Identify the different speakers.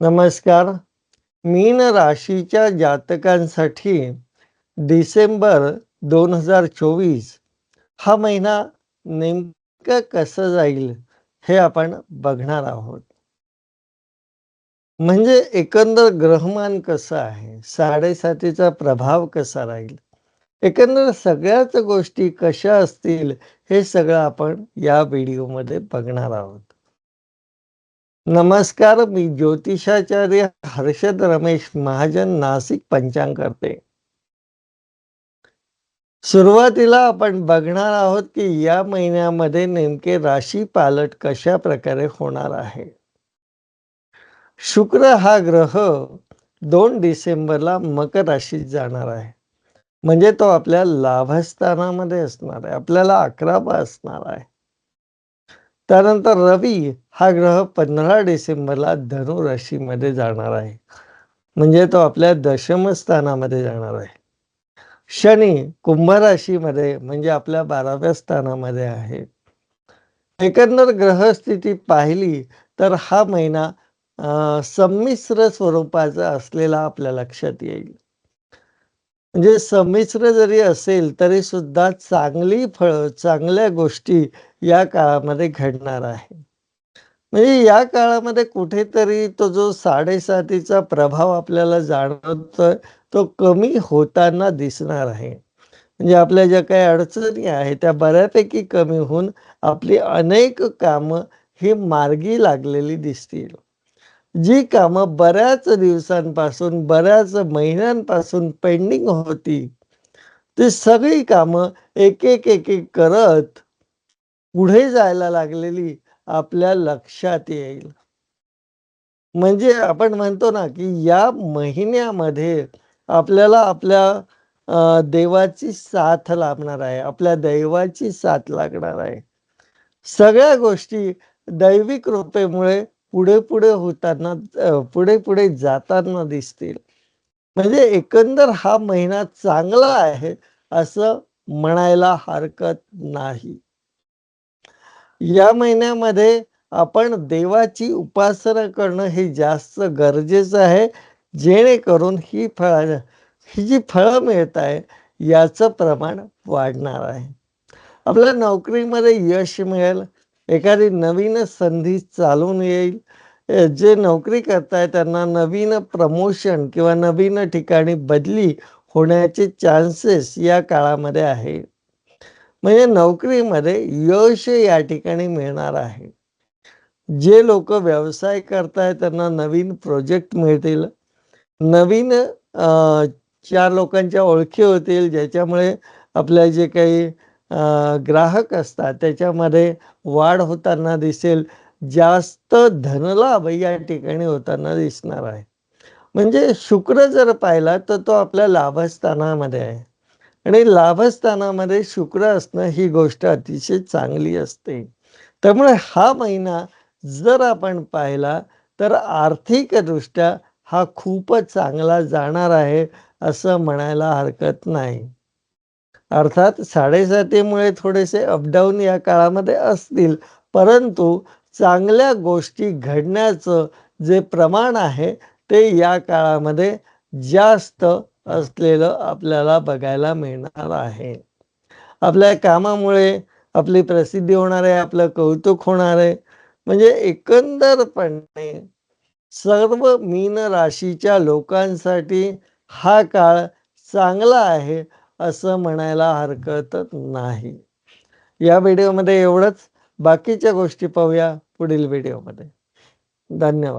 Speaker 1: नमस्कार. मीन राशीच्या जातकांसाठी डिसेंबर दोन हजार चोवीस हा महिना नेमकं कसं जाईल हे आपण बघणार आहोत. म्हणजे एकंदर ग्रहमान कसं आहे? साडेसातीचा प्रभाव कसा राहील? एकंदर सगळ्याच गोष्टी कशा असतील हे सगळं आपण या व्हिडिओमध्ये बघणार आहोत. नमस्कार मी ज्योतिषाचार्य हर्षद रमेश महाजन नाशिक पंचांग करते. सुरुवातीला आपण बघणार आहोत की या महिन्यामध्ये नेमके राशी पालट कशा प्रकारे होणार आहे. शुक्र हा ग्रह दोन डिसेंबरला मकर राशीत जाणार आहे. म्हणजे तो आपल्या लाभस्थानामध्ये असणार आहे आपल्याला अकरावा असणार आहे. त्यानंतर रवी हा ग्रह पंधरा डिसेंबरला धनु राशीमध्ये जाणार आहे. म्हणजे तो आपल्या दशम स्थानामध्ये जाणार आहे. शनी कुंभ राशीमध्ये म्हणजे आपल्या बाराव्या स्थानामध्ये आहे. एकंदर ग्रहस्थिती पाहिली तर हा महिना संमिश्र स्वरूपाचा असलेला आपल्या लक्षात येईल. म्हणजे संमिश्र जरी असेल तरी सुद्धा चांगली फळ चांगल्या गोष्टी या काळामध्ये घडणार आहे. म्हणजे या काळामध्ये कुठेतरी तो जो साडेसातीचा प्रभाव आपल्याला जाणवतोय तो कमी होताना दिसणार आहे. म्हणजे आपल्या ज्या काही अडचणी आहेत त्या बऱ्यापैकी कमी होऊन आपली अनेक कामं ही मार्गी लागलेली दिसतील. जी कामं बऱ्याच दिवसांपासून बऱ्याच महिन्यांपासून पेंडिंग होती ती सगळी कामं एक एक एक एक करत पुढे जायला लागलेली आपल्या लक्षात येईल. म्हणजे आपण म्हणतो ना की या महिन्यामध्ये आपल्याला आपल्या देवाची साथ लाभणार आहे आपल्या दैवाची साथ लागणार आहे. सगळ्या गोष्टी दैविक रूपेमुळे पुढे पुढे होताना पुढे पुढे जाताना दिसतील. म्हणजे एकंदर हा महिना चांगला आहे असं म्हणायला हरकत नाही. या महिन्यामध्ये आपण देवाची उपासना करणं हे जास्त गरजेचं आहे जेणेकरून ही फळ ही जी फळं मिळत आहे याचं प्रमाण वाढणार आहे. आपल्या नोकरीमध्ये यश मिळेल एखादी नवीन संधी चालून येईल. जे नोकरी करताय त्यांना नवीन प्रमोशन किंवा नवीन ठिकाणी बदली होण्याचे चान्सेस या काळामध्ये आहे. म्हणजे नोकरीमध्ये यश या ठिकाणी मिळणार आहे. जे लोक व्यवसाय करताय त्यांना नवीन प्रोजेक्ट मिळतील. नवीन चार लोकांच्या ओळखी होतील ज्याच्यामुळे आपल्या जे काही ग्राहक असतात. त्याच्यामध्ये वाढ होताना दिसेल. जास्त धनलाभ या ठिकाणी होताना दिसणार आहे. म्हणजे शुक्र जर पाहिला तर तो आपल्या लाभस्थानामध्ये आहे. आणि लाभस्थानामध्ये शुक्र असणं ही गोष्ट अतिशय चांगली असते. त्यामुळे हा महिना जर आपण पाहिला तर आर्थिकदृष्ट्या हा खूपच चांगला जाणार आहे असं म्हणायला हरकत नाही. अर्थात साडेसातीमुळे थोडेसे अपडाऊन या काळामध्ये असतील. परंतु चांगल्या गोष्टी घडण्याचं जे प्रमाण आहे ते या काळामध्ये जास्त असलेलं आपल्याला बघायला मिळणार आहे. आपल्या कामामुळे आपली प्रसिद्धी होणार आहे आपलं कौतुक होणार आहे. म्हणजे एकंदरपणे सर्व मीन राशीच्या लोकांसाठी हा काळ चांगला आहे असं म्हणायला हरकतच नाही. या व्हिडिओमध्ये एवढंच. बाकीच्या गोष्टी पाहूया पुढील व्हिडिओमध्ये. धन्यवाद.